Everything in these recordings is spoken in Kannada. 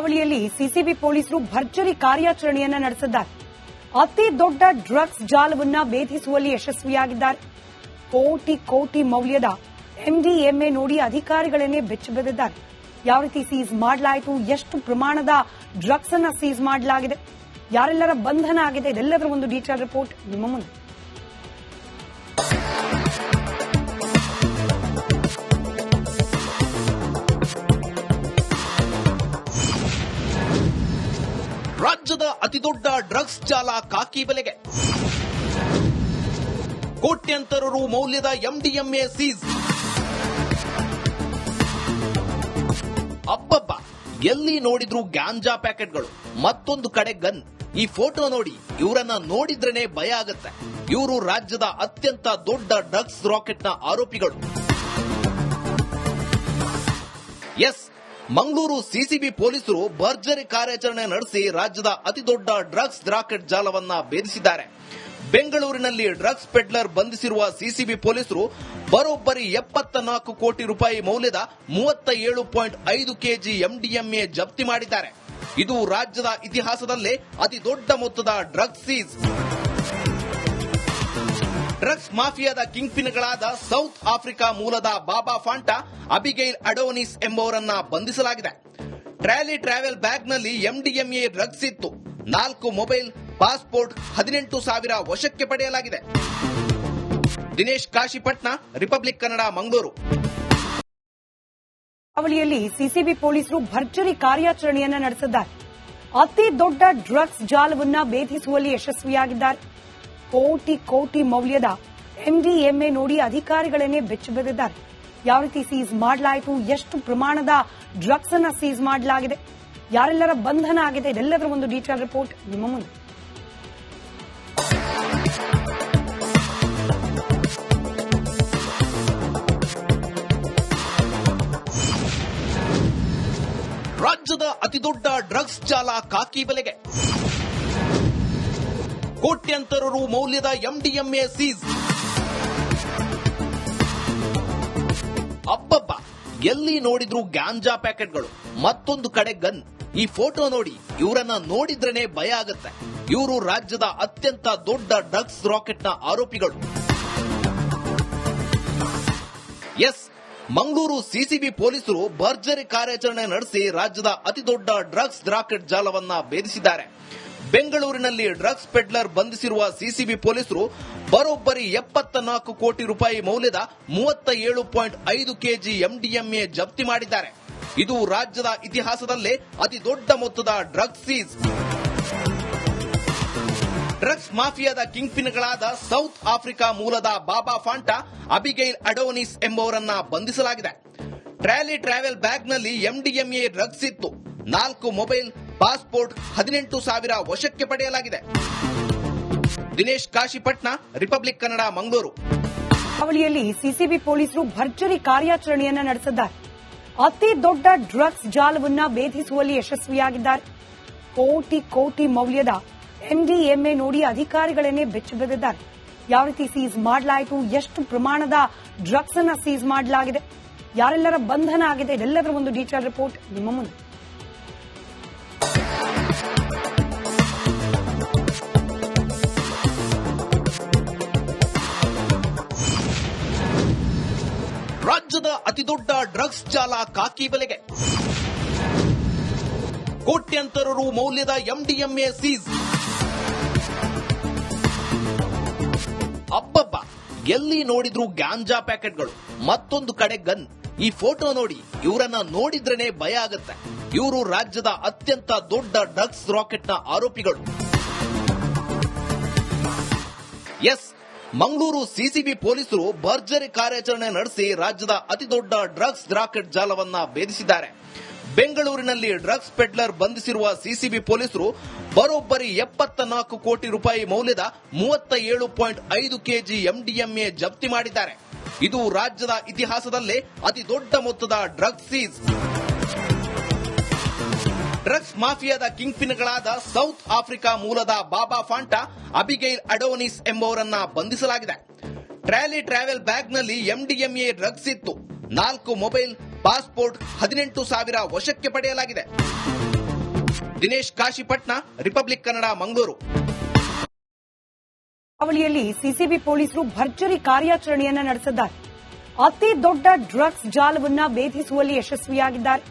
ಅವಳಿಯಲ್ಲಿ ಸಿಸಿಬಿ ಪೊಲೀಸರು ಭರ್ಜರಿ ಕಾರ್ಯಾಚರಣೆಯನ್ನ ನಡೆಸಿದ್ದಾರೆ. ಅತಿ ದೊಡ್ಡ ಡ್ರಗ್ಸ್ ಜಾಲವನ್ನ ಭೇದಿಸುವಲ್ಲಿ ಯಶಸ್ವಿಯಾಗಿದ್ದಾರೆ. ಕೋಟಿ ಕೋಟಿ ಮೌಲ್ಯದ ಎಂಡಿಎಂಎ ನೋಡಿ ಅಧಿಕಾರಿಗಳನ್ನೇ ಬೆಚ್ಚಬೆದ್ದಿದ್ದಾರೆ ಯಾವ ರೀತಿ ಸೀಸ್ ಮಾಡಲಾಯಿತು, ಎಷ್ಟು ಪ್ರಮಾಣದ ಡ್ರಗ್ಸ್ ಅನ್ನ ಸೀಸ್ ಮಾಡಲಾಗಿದೆ, ಯಾರೆಲ್ಲರ ಬಂಧನ ಆಗಿದೆ, ಇದೆಲ್ಲದರ ಒಂದು ಡೀಟೇಲ್ ರಿಪೋರ್ಟ್ ನಿಮ್ಮ ಮುಂದೆ. ರಾಜ್ಯದ ಅತಿದೊಡ್ಡ ಡ್ರಗ್ಸ್ ಜಾಲ ಕಾಕಿ ಬೆಲೆಗೆ. ಕೋಟ್ಯಂತರ ರು ಮೌಲ್ಯದ ಎಂಡಿಎಂಎ ಸೀಸ್ ಅಬ್ಬಬ್ಬ, ಎಲ್ಲಿ ನೋಡಿದ್ರು ಗ್ಯಾಂಜಾ ಪ್ಯಾಕೆಟ್ಗಳು. ಮತ್ತೊಂದು ಕಡೆ ಗನ್. ಈ ಫೋಟೋ ನೋಡಿ, ಇವರನ್ನ ನೋಡಿದ್ರೇನೆ ಭಯ ಆಗತ್ತೆ. ಇವರು ರಾಜ್ಯದ ಅತ್ಯಂತ ದೊಡ್ಡ ಡ್ರಗ್ಸ್ ರಾಕೆಟ್ನ ಆರೋಪಿಗಳು. ಎಸ್ ಮಂಗಳೂರು ಸಿಸಿಬಿ ಪೊಲೀಸರು ಭರ್ಜರಿ ಕಾರ್ಯಾಚರಣೆ ನಡೆಸಿ ರಾಜ್ಯದ ಅತಿದೊಡ್ಡ ಡ್ರಗ್ಸ್ ರಾಕೆಟ್ ಜಾಲವನ್ನ ಭೇದಿಸಿದ್ದಾರೆ. ಬೆಂಗಳೂರಿನಲ್ಲಿ ಡ್ರಗ್ಸ್ ಪೆಡ್ಲರ್ ಬಂಧಿಸಿರುವ ಸಿಸಿಬಿ ಪೊಲೀಸರು ಬರೋಬ್ಬರಿ ಎಪ್ಪತ್ತ ನಾಲ್ಕು ಕೋಟಿ ರೂಪಾಯಿ ಮೌಲ್ಯದ ಮೂವತ್ತ ಏಳು ಪಾಯಿಂಟ್ ಐದು ಕೆಜಿ ಎಂಡಿಎಂಎ ಜಪ್ತಿ ಮಾಡಿದ್ದಾರೆ. ಇದು ರಾಜ್ಯದ ಇತಿಹಾಸದಲ್ಲೇ ಅತಿ ದೊಡ್ಡ ಮೊತ್ತದ ಡ್ರಗ್ಸ್ ಸೀಸ್ ಡ್ರಗ್ಸ್ ಮಾಫಿಯಾದ ಕಿಂಗ್ ಪಿನ್ಗಳಾದ ಸೌತ್ ಆಫ್ರಿಕಾ ಮೂಲದ ಬಾಬಾ ಫಾಂಟಾ, ಅಬಿಗೈಲ್ ಅಡೋನಿಸ್ ಎಂಬುವರನ್ನ ಬಂಧಿಸಲಾಗಿದೆ. ಟ್ರಾಲಿ ಟ್ರಾವೆಲ್ ಬ್ಯಾಗ್ನಲ್ಲಿ ಎಂಡಿಎಂಎ ಡ್ರಗ್ಸ್ ಇತ್ತು. ನಾಲ್ಕು ಮೊಬೈಲ್, ಪಾಸ್ಪೋರ್ಟ್ ಹದಿನೆಂಟು ಸಾವಿರ ವಶಕ್ಕೆ ಪಡೆಯಲಾಗಿದೆ. ದಿನೇಶ್ ಕಾಶಿಪಟ್ನ, ರಿಪಬ್ಲಿಕ್ ಕನ್ನಡ, ಮಂಗಳೂರು. ಅವಳಿಯಲ್ಲಿ ಸಿಸಿಬಿ ಪೊಲೀಸರು ಭರ್ಜರಿ ಕಾರ್ಯಾಚರಣೆಯನ್ನ ನಡೆಸಿದ್ದಾರೆ. ಅತಿ ದೊಡ್ಡ ಡ್ರಗ್ಸ್ ಜಾಲವನ್ನ ಭೇದಿಸುವಲ್ಲಿ ಯಶಸ್ವಿಯಾಗಿದ್ದಾರೆ. ಕೋಟಿ ಕೋಟಿ ಮೌಲ್ಯದ ಎಂಡಿಎಂಎ ನೋಡಿ ಅಧಿಕಾರಿಗಳನ್ನೇ ಬೆಚ್ಚಿಬಿದ್ದಿದ್ದಾರೆ ಯಾವ ರೀತಿ ಸೀಸ್ ಮಾಡಲಾಯಿತು, ಎಷ್ಟು ಪ್ರಮಾಣದ ಡ್ರಗ್ಸ್ ಅನ್ನ ಸೀಸ್ ಮಾಡಲಾಗಿದೆ, ಯಾರೆಲ್ಲರ ಬಂಧನ ಆಗಿದೆ, ಇದೆಲ್ಲದರ ಒಂದು ಡೀಟೇಲ್ ರಿಪೋರ್ಟ್ ನಿಮ್ಮ ಮುಂದೆ. ರಾಜ್ಯದ ಅತಿದೊಡ್ಡ ಡ್ರಗ್ಸ್ ಜಾಲ ಕಾಕಿ ಬೆಲೆಗೆ. ಕೋಟ್ಯಂತರ ರು ಮೌಲ್ಯದ ಎಂಡಿಎಂಎ ಸೀಸ್ ಅಬ್ಬಬ್ಬ, ಎಲ್ಲಿ ನೋಡಿದ್ರು ಗಾಂಜಾ ಪ್ಯಾಕೆಟ್ಗಳು, ಮತ್ತೊಂದು ಕಡೆ ಗನ್. ಈ ಫೋಟೋ ನೋಡಿ, ಇವರನ್ನ ನೋಡಿದ್ರೇನೆ ಭಯ ಆಗತ್ತೆ. ಇವರು ರಾಜ್ಯದ ಅತ್ಯಂತ ದೊಡ್ಡ ಡ್ರಗ್ಸ್ ರಾಕೆಟ್ನ ಆರೋಪಿಗಳು. ಎಸ್, ಮಂಗಳೂರು ಸಿಸಿಬಿ ಪೊಲೀಸರು ಭರ್ಜರಿ ಕಾರ್ಯಾಚರಣೆ ನಡೆಸಿ ರಾಜ್ಯದ ಅತಿದೊಡ್ಡ ಡ್ರಗ್ಸ್ ರಾಕೆಟ್ ಜಾಲವನ್ನ ಭೇದಿಸಿದ್ದಾರೆ. ಬೆಂಗಳೂರಿನಲ್ಲಿ ಡ್ರಗ್ಸ್ ಪೆಡ್ಲರ್ ಬಂಧಿಸಿರುವ ಸಿಸಿಬಿ ಪೊಲೀಸರು ಬರೋಬ್ಬರಿ ಎಪ್ಪತ್ತ ನಾಲ್ಕು ಕೋಟಿ ರೂಪಾಯಿ ಮೌಲ್ಯದ ಮೂವತ್ತ ಏಳು ಪಾಯಿಂಟ್ ಐದು ಕೆಜಿ ಎಂಡಿಎಂಎ ಜಪ್ತಿ ಮಾಡಿದ್ದಾರೆ. ಇದು ರಾಜ್ಯದ ಇತಿಹಾಸದಲ್ಲೇ ಅತಿ ದೊಡ್ಡ ಮೊತ್ತದ ಡ್ರಗ್ಸ್ ಸೀಸ್ ಡ್ರಗ್ಸ್ ಮಾಫಿಯಾದ ಕಿಂಗ್ ಪಿನ್ಗಳಾದ ಸೌತ್ ಆಫ್ರಿಕಾ ಮೂಲದ ಬಾಬಾ ಫಾಂಟಾ, ಅಬಿಗೈಲ್ ಅಡೋನಿಸ್ ಎಂಬುವರನ್ನ ಬಂಧಿಸಲಾಗಿದೆ. ಟ್ರಾಲಿ ಟ್ರಾವೆಲ್ ಬ್ಯಾಗ್ನಲ್ಲಿ ಎಂಡಿಎಂಎ ಡ್ರಗ್ಸ್ ಇತ್ತು. ನಾಲ್ಕು ಮೊಬೈಲ್ ಪಾಸ್ಪೋರ್ಟ್ ಹದಿನೆಂಟು ಸಾವಿರ ವಶಕ್ಕೆ ಪಡೆಯಲಾಗಿದೆ. ದಿನೇಶ್ ಕಾಶಿಪಟ್ನ, ರಿಪಬ್ಲಿಕ್ ಕನ್ನಡ, ಮಂಗಳೂರು. ಅವಳಿಯಲ್ಲಿ ಸಿಸಿಬಿ ಪೊಲೀಸರು ಭರ್ಜರಿ ಕಾರ್ಯಾಚರಣೆಯನ್ನ ನಡೆಸಿದ್ದಾರೆ. ಅತಿ ದೊಡ್ಡ ಡ್ರಗ್ಸ್ ಜಾಲವನ್ನ ಭೇದಿಸುವಲ್ಲಿ ಯಶಸ್ವಿಯಾಗಿದ್ದಾರೆ. ಕೋಟಿ ಕೋಟಿ ಮೌಲ್ಯದ ಎಂಡಿಎಂಎ ನೋಡಿ ಅಧಿಕಾರಿಗಳನ್ನೇ ಬೆಚ್ಚಬೆದ್ದಿದ್ದಾರೆ ಯಾವ ರೀತಿ ಸೀಸ್ ಮಾಡಲಾಯಿತು, ಎಷ್ಟು ಪ್ರಮಾಣದ ಡ್ರಗ್ಸ್ ಅನ್ನ ಸೀಸ್ ಮಾಡಲಾಗಿದೆ, ಯಾರೆಲ್ಲರ ಬಂಧನ ಆಗಿದೆ, ಇದೆಲ್ಲದರ ಒಂದು ಡೀಟೇಲ್ ರಿಪೋರ್ಟ್ ನಿಮ್ಮ ಮುಂದೆ. ಅತಿದೊಡ್ಡ ಡ್ರಗ್ಸ್ ಜಾಲ ಕಾಕಿ ಬೆಲೆಗೆ. ಕೋಟ್ಯಂತರ ರು ಮೌಲ್ಯದ ಎಂಡಿಎಂಎ ಸೀಸ್. ಅಬ್ಬಬ್ಬ, ಎಲ್ಲಿ ನೋಡಿದ್ರು ಗ್ಯಾಂಜಾ ಪ್ಯಾಕೆಟ್ಗಳು. ಮತ್ತೊಂದು ಕಡೆ ಗನ್. ಈ ಫೋಟೋ ನೋಡಿ, ಇವರನ್ನ ನೋಡಿದ್ರೇನೆ ಭಯ ಆಗತ್ತೆ. ಇವರು ರಾಜ್ಯದ ಅತ್ಯಂತ ದೊಡ್ಡ ಡ್ರಗ್ಸ್ ರಾಕೆಟ್ನ ಆರೋಪಿಗಳು. ಎಸ್ ಮಂಗಳೂರು ಸಿಸಿಬಿ ಪೊಲೀಸರು ಭರ್ಜರಿ ಕಾರ್ಯಾಚರಣೆ ನಡೆಸಿ ರಾಜ್ಯದ ಅತಿದೊಡ್ಡ ಡ್ರಗ್ಸ್ ರಾಕೆಟ್ ಜಾಲವನ್ನ ಭೇದಿಸಿದ್ದಾರೆ. ಬೆಂಗಳೂರಿನಲ್ಲಿ ಡ್ರಗ್ಸ್ ಪೆಡ್ಲರ್ ಬಂಧಿಸಿರುವ ಸಿಸಿಬಿ ಪೊಲೀಸರು ಬರೋಬ್ಬರಿ ಎಪ್ಪತ್ತ ನಾಲ್ಕು ಕೋಟಿ ರೂಪಾಯಿ ಮೌಲ್ಯದ ಮೂವತ್ತ ಏಳು ಪಾಯಿಂಟ್ ಐದು ಕೆಜಿ ಎಂಡಿಎಂಎ ಜಪ್ತಿ ಮಾಡಿದ್ದಾರೆ. ಇದು ರಾಜ್ಯದ ಇತಿಹಾಸದಲ್ಲೇ ಅತಿ ದೊಡ್ಡ ಮೊತ್ತದ ಡ್ರಗ್ಸ್ ಸೀಸ್. ಡ್ರಗ್ಸ್ ಮಾಫಿಯಾದ ಕಿಂಗ್ ಪಿನ್ಗಳಾದ ಸೌತ್ ಆಫ್ರಿಕಾ ಮೂಲದ ಬಾಬಾ ಫಾಂಟಾ, ಅಬಿಗೈಲ್ ಅಡೋನಿಸ್ ಎಂಬುವರನ್ನ ಬಂಧಿಸಲಾಗಿದೆ. ಟ್ರಾಲಿ ಟ್ರಾವೆಲ್ ಬ್ಯಾಗ್ನಲ್ಲಿ ಎಂಡಿಎಂಎ ಡ್ರಗ್ಸ್ ಇತ್ತು. ನಾಲ್ಕು ಮೊಬೈಲ್, ಪಾಸ್ಪೋರ್ಟ್ ಹದಿನೆಂಟು ಸಾವಿರ ವಶಕ್ಕೆ ಪಡೆಯಲಾಗಿದೆ. ದಿನೇಶ್ ಕಾಶಿಪಟ್ನ, ರಿಪಬ್ಲಿಕ್ ಕನ್ನಡ, ಮಂಗಳೂರು. ಅವಳಿಯಲ್ಲಿ ಸಿಸಿಬಿ ಪೊಲೀಸರು ಭರ್ಜರಿ ಕಾರ್ಯಾಚರಣೆಯನ್ನ ನಡೆಸಿದ್ದಾರೆ. ಅತಿ ದೊಡ್ಡ ಡ್ರಗ್ಸ್ ಜಾಲವನ್ನ ಭೇದಿಸುವಲ್ಲಿ ಯಶಸ್ವಿಯಾಗಿದ್ದಾರೆ.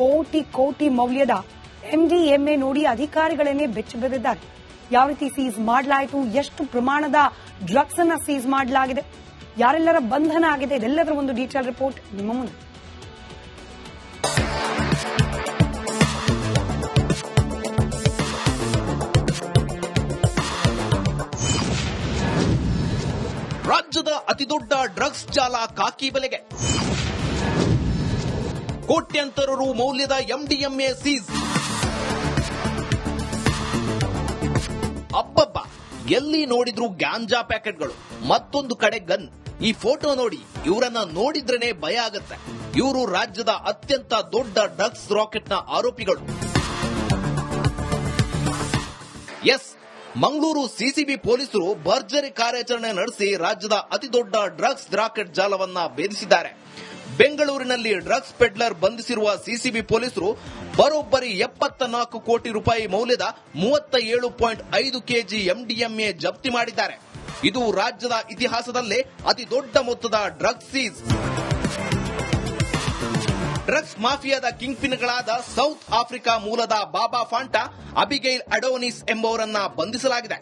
ಕೋಟಿ ಕೋಟಿ ಮೌಲ್ಯದ ಎಂಡಿಎಂಎ ನೋಡಿ ಅಧಿಕಾರಿಗಳನ್ನೇ ಬೆಚ್ಚಿಬಿದ್ದಿದ್ದಾರೆ ಯಾವ ರೀತಿ ಸೀಸ್ ಮಾಡಲಾಯಿತು, ಎಷ್ಟು ಪ್ರಮಾಣದ ಡ್ರಗ್ಸ್ ಅನ್ನ ಸೀಸ್ ಮಾಡಲಾಗಿದೆ, ಯಾರೆಲ್ಲರ ಬಂಧನ ಆಗಿದೆ, ಇದೆಲ್ಲದರ ಒಂದು ಡೀಟೇಲ್ ರಿಪೋರ್ಟ್ ನಿಮ್ಮ ಮುಂದೆ. ರಾಜ್ಯದ ಅತಿದೊಡ್ಡ ಡ್ರಗ್ಸ್ ಜಾಲ ಕಾಕಿ ಬೆಲೆಗೆ. ಕೋಟ್ಯಂತರ ರು ಮೌಲ್ಯದ ಎಂಡಿಎಂಎ ಸೀಸ್ ಅಪ್ಪಪ್ಪ ಎಲ್ಲಿ ನೋಡಿದ್ರು ಗ್ಯಾಂಜಾ ಪ್ಯಾಕೆಟ್ಗಳು, ಮತ್ತೊಂದು ಕಡೆ ಗನ್. ಈ ಫೋಟೋ ನೋಡಿ, ಇವರನ್ನ ನೋಡಿದ್ರೇನೆ ಭಯ ಆಗತ್ತೆ. ಇವರು ರಾಜ್ಯದ ಅತ್ಯಂತ ದೊಡ್ಡ ಡ್ರಗ್ಸ್ ರಾಕೆಟ್ನ ಆರೋಪಿಗಳು. ಎಸ್, ಮಂಗಳೂರು ಸಿಸಿಬಿ ಪೊಲೀಸರು ಭರ್ಜರಿ ಕಾರ್ಯಾಚರಣೆ ನಡೆಸಿ ರಾಜ್ಯದ ಅತಿದೊಡ್ಡ ಡ್ರಗ್ಸ್ ರಾಕೆಟ್ ಜಾಲವನ್ನ ಭೇದಿಸಿದ್ದಾರೆ. ಬೆಂಗಳೂರಿನಲ್ಲಿ ಡ್ರಗ್ಸ್ ಪೆಡ್ಲರ್ ಬಂಧಿಸಿರುವ ಸಿಸಿಬಿ ಪೊಲೀಸರು ಬರೋಬ್ಬರಿ ಎಪ್ಪತ್ತ ನಾಲ್ಕು ಕೋಟಿ ರೂಪಾಯಿ ಮೌಲ್ಯದ ಮೂವತ್ತ ಏಳು ಪಾಯಿಂಟ್ ಐದು ಕೆಜಿ ಎಂಡಿಎಂಎ ಜಪ್ತಿ ಮಾಡಿದ್ದಾರೆ. ಇದು ರಾಜ್ಯದ ಇತಿಹಾಸದಲ್ಲೇ ಅತಿ ದೊಡ್ಡ ಮೊತ್ತದ ಡ್ರಗ್ಸ್ ಸೀಸ್ ಡ್ರಗ್ಸ್ ಮಾಫಿಯಾದ ಕಿಂಗ್ ಪಿನ್ಗಳಾದ ಸೌತ್ ಆಫ್ರಿಕಾ ಮೂಲದ ಬಾಬಾ ಫಾಂಟಾ, ಅಬಿಗೈಲ್ ಅಡೋನಿಸ್ ಎಂಬುವರನ್ನ ಬಂಧಿಸಲಾಗಿದೆ.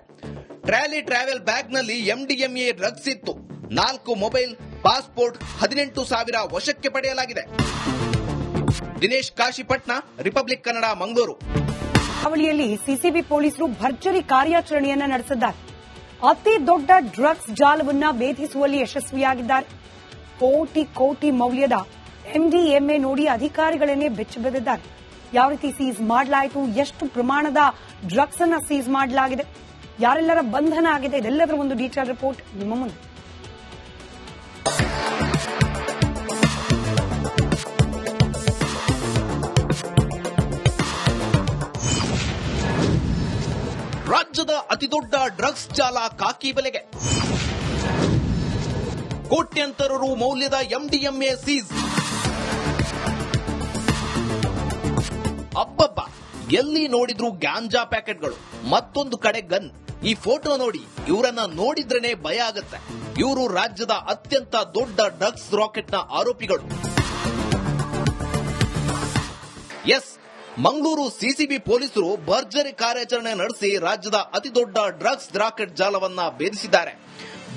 ಟ್ರಾಲಿ ಟ್ರಾವೆಲ್ ಬ್ಯಾಗ್ನಲ್ಲಿ ಎಂಡಿಎಂಎ ಡ್ರಗ್ಸ್ ಇತ್ತು. ನಾಲ್ಕು ಮೊಬೈಲ್ ಪಾಸ್ಪೋರ್ಟ್ ಹದಿನೆಂಟು ಸಾವಿರ ವಶಕ್ಕೆ ಪಡೆಯಲಾಗಿದೆ. ದಿನೇಶ್ ಕಾಶಿಪಟ್ನ, ರಿಪಬ್ಲಿಕ್ ಕನ್ನಡ, ಮಂಗಳೂರು. ಅವಳಿಯಲ್ಲಿ ಸಿಸಿಬಿ ಪೊಲೀಸರು ಭರ್ಜರಿ ಕಾರ್ಯಾಚರಣೆಯನ್ನ ನಡೆಸಿದ್ದಾರೆ. ಅತಿ ದೊಡ್ಡ ಡ್ರಗ್ಸ್ ಜಾಲವನ್ನ ಭೇದಿಸುವಲ್ಲಿ ಯಶಸ್ವಿಯಾಗಿದ್ದಾರೆ. ಕೋಟಿ ಕೋಟಿ ಮೌಲ್ಯದ ಎಂಡಿಎಂಎ ನೋಡಿ ಅಧಿಕಾರಿಗಳನ್ನೇ ಬೆಚ್ಚಬೆದಿದ್ದಾರೆ ಯಾವ ರೀತಿ ಸೀಸ್ ಮಾಡಲಾಯಿತು, ಎಷ್ಟು ಪ್ರಮಾಣದ ಡ್ರಗ್ಸ್ ಅನ್ನ ಸೀಸ್ ಮಾಡಲಾಗಿದೆ, ಯಾರೆಲ್ಲರ ಬಂಧನ ಆಗಿದೆ, ಇದೆಲ್ಲದರ ಒಂದು ಡೀಟೇಲ್ ರಿಪೋರ್ಟ್ ನಿಮ್ಮ ಮುಂದೆ. ರಾಜ್ಯದ ಅತಿದೊಡ್ಡ ಡ್ರಗ್ಸ್ ಜಾಲ ಕಾಕಿ ಬೆಲೆಗೆ. ಕೋಟ್ಯಂತರ ರು ಮೌಲ್ಯದ ಎಂಡಿಎಂಎ ಸೀಸ್. ಅಬ್ಬಬ್ಬ, ಎಲ್ಲಿ ನೋಡಿದ್ರು ಗ್ಯಾಂಜಾ ಪ್ಯಾಕೆಟ್ಗಳು. ಮತ್ತೊಂದು ಕಡೆ ಗನ್. ಈ ಫೋಟೋ ನೋಡಿ, ಇವರನ್ನ ನೋಡಿದ್ರೇನೆ ಭಯ ಆಗುತ್ತೆ. ಇವರು ರಾಜ್ಯದ ಅತ್ಯಂತ ದೊಡ್ಡ ಡ್ರಗ್ಸ್ ರಾಕೆಟ್ನ ಆರೋಪಿಗಳು. ಎಸ್ ಮಂಗಳೂರು ಸಿಸಿಬಿ ಪೊಲೀಸರು ಭರ್ಜರಿ ಕಾರ್ಯಾಚರಣೆ ನಡೆಸಿ ರಾಜ್ಯದ ಅತಿದೊಡ್ಡ ಡ್ರಗ್ಸ್ ರಾಕೆಟ್ ಜಾಲವನ್ನ ಭೇದಿಸಿದ್ದಾರೆ.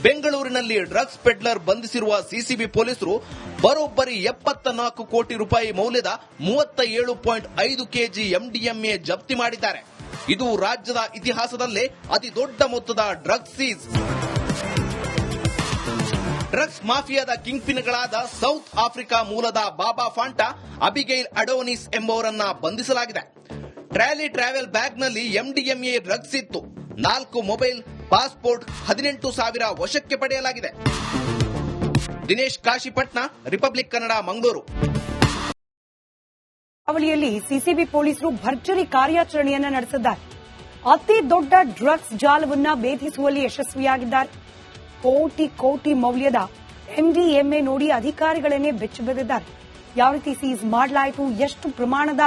ಬೆಂಗಳೂರಿನಲ್ಲಿ ಡ್ರಗ್ಸ್ ಪೆಡ್ಲರ್ ಬಂಧಿಸಿರುವ ಸಿಸಿಬಿ ಪೊಲೀಸರು ಬರೋಬ್ಬರಿ ಎಪ್ಪತ್ತ ನಾಲ್ಕು ಕೋಟಿ ರೂಪಾಯಿ ಮೌಲ್ಯದ ಮೂವತ್ತ ಏಳು ಪಾಯಿಂಟ್ ಐದು ಕೆಜಿ ಎಂಡಿಎಂಎ ಜಪ್ತಿ ಮಾಡಿದ್ದಾರೆ. ಇದು ರಾಜ್ಯದ ಇತಿಹಾಸದಲ್ಲೇ ಅತಿ ದೊಡ್ಡ ಮೊತ್ತದ ಡ್ರಗ್ಸ್ ಸೀಸ್ ಡ್ರಗ್ಸ್ ಮಾಫಿಯಾದ ಕಿಂಗ್ ಪಿನ್ಗಳಾದ ಸೌತ್ ಆಫ್ರಿಕಾ ಮೂಲದ ಬಾಬಾ ಫಾಂಟಾ, ಅಬಿಗೈಲ್ ಅಡೋನಿಸ್ ಎಂಬುವರನ್ನ ಬಂಧಿಸಲಾಗಿದೆ. ಟ್ರಾಲಿ ಟ್ರಾವೆಲ್ ಬ್ಯಾಗ್ನಲ್ಲಿ ಎಂಡಿಎಂಎ ಡ್ರಗ್ಸ್ ಇತ್ತು. ನಾಲ್ಕು ಮೊಬೈಲ್, ಪಾಸ್ಪೋರ್ಟ್ ಹದಿನೆಂಟು ಸಾವಿರ ವಶಕ್ಕೆ ಪಡೆಯಲಾಗಿದೆ. ದಿನೇಶ್ ಕಾಶಿಪಟ್ನ, ರಿಪಬ್ಲಿಕ್ ಕನ್ನಡ, ಮಂಗಳೂರು. ಅವಳಿಯಲ್ಲಿ ಸಿಸಿಬಿ ಪೊಲೀಸರು ಭರ್ಜರಿ ಕಾರ್ಯಾಚರಣೆಯನ್ನ ನಡೆಸಿದ್ದಾರೆ. ಅತಿ ದೊಡ್ಡ ಡ್ರಗ್ಸ್ ಜಾಲವನ್ನ ಭೇದಿಸುವಲ್ಲಿ ಯಶಸ್ವಿಯಾಗಿದ್ದಾರೆ. ಕೋಟಿ ಕೋಟಿ ಮೌಲ್ಯದ ಎಂಡಿಎಂಎ ನೋಡಿ ಅಧಿಕಾರಿಗಳನ್ನೇ ಬೆಚ್ಚಿಬಿದ್ದಿದ್ದಾರೆ ಯಾವ ರೀತಿ ಸೀಸ್ ಮಾಡಲಾಯಿತು, ಎಷ್ಟು ಪ್ರಮಾಣದ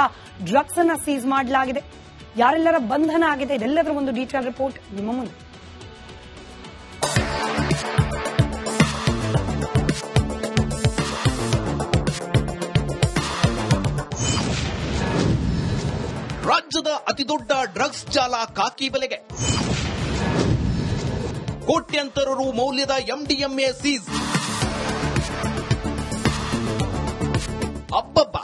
ಡ್ರಗ್ಸ್ ಅನ್ನ ಸೀಸ್ ಮಾಡಲಾಗಿದೆ, ಯಾರೆಲ್ಲರ ಬಂಧನ ಆಗಿದೆ, ಇದೆಲ್ಲದರ ಒಂದು ಡೀಟೇಲ್ ರಿಪೋರ್ಟ್ ನಿಮ್ಮ ಮುಂದೆ. ರಾಜ್ಯದ ಅತಿದೊಡ್ಡ ಡ್ರಗ್ಸ್ ಜಾಲ ಕಾಕಿ ಬೆಲೆಗೆ. ಕೋಟ್ಯಂತರ ರು ಮೌಲ್ಯದ ಎಂಡಿಎಂಎ ಸೀಸ್ ಅಬ್ಬಬ್ಬ,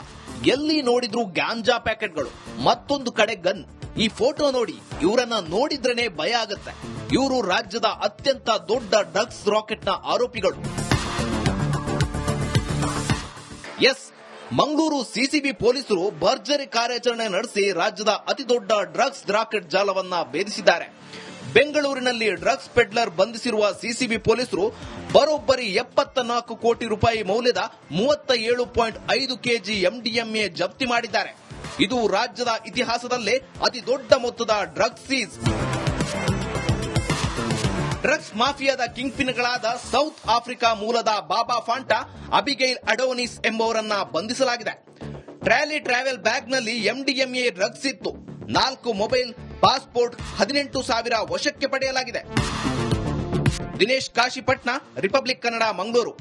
ಎಲ್ಲಿ ನೋಡಿದ್ರು ಗ್ಯಾಂಜಾ ಪ್ಯಾಕೆಟ್ಗಳು, ಮತ್ತೊಂದು ಕಡೆ ಗನ್. ಈ ಫೋಟೋ ನೋಡಿ, ಇವರನ್ನ ನೋಡಿದ್ರೇನೆ ಭಯ ಆಗುತ್ತೆ. ಇವರು ರಾಜ್ಯದ ಅತ್ಯಂತ ದೊಡ್ಡ ಡ್ರಗ್ಸ್ ರಾಕೆಟ್ನ ಆರೋಪಿಗಳು. ಎಸ್, ಮಂಗಳೂರು ಸಿಸಿಬಿ ಪೊಲೀಸರು ಭರ್ಜರಿ ಕಾರ್ಯಾಚರಣೆ ನಡೆಸಿ ರಾಜ್ಯದ ಅತಿದೊಡ್ಡ ಡ್ರಗ್ಸ್ ರಾಕೆಟ್ ಜಾಲವನ್ನ ಭೇದಿಸಿದ್ದಾರೆ. ಬೆಂಗಳೂರಿನಲ್ಲಿ ಡ್ರಗ್ಸ್ ಪೆಡ್ಲರ್ ಬಂಧಿಸಿರುವ ಸಿಸಿಬಿ ಪೊಲೀಸರು ಬರೋಬ್ಬರಿ ಎಪ್ಪತ್ತ ನಾಲ್ಕು ಕೋಟಿ ರೂಪಾಯಿ ಮೌಲ್ಯದ ಮೂವತ್ತ ಏಳು ಪಾಯಿಂಟ್ ಐದು ಕೆಜಿ ಎಂಡಿಎಂಎ ಜಪ್ತಿ ಮಾಡಿದ್ದಾರೆ. ಇದು ರಾಜ್ಯದ ಇತಿಹಾಸದಲ್ಲೇ ಅತಿ ದೊಡ್ಡ ಮೊತ್ತದ ಡ್ರಗ್ಸ್ ಸೀಸ್ ಡ್ರಗ್ಸ್ ಮಾಫಿಯಾದ ಕಿಂಗ್ ಪಿನ್ಗಳಾದ ಸೌತ್ ಆಫ್ರಿಕಾ ಮೂಲದ ಬಾಬಾ ಫಾಂಟಾ, ಅಬಿಗೈಲ್ ಅಡೋನಿಸ್ ಎಂಬುವರನ್ನ ಬಂಧಿಸಲಾಗಿದೆ. ಟ್ರಾಲಿ ಟ್ರಾವೆಲ್ ಬ್ಯಾಗ್ನಲ್ಲಿ ಎಂಡಿಎಂಎ ಡ್ರಗ್ಸ್ ಇತ್ತು. ನಾಲ್ಕು ಮೊಬೈಲ್ ಪಾಸ್ಪೋರ್ಟ್ ಹದಿನೆಂಟು ಸಾವಿರ ವಶಕ್ಕೆ ಪಡೆಯಲಾಗಿದೆ. ದಿನೇಶ್ ಕಾಶಿಪಟ್ನ ರಿಪಬ್ಲಿಕ್ ಕನ್ನಡ ಮಂಗಳೂರು.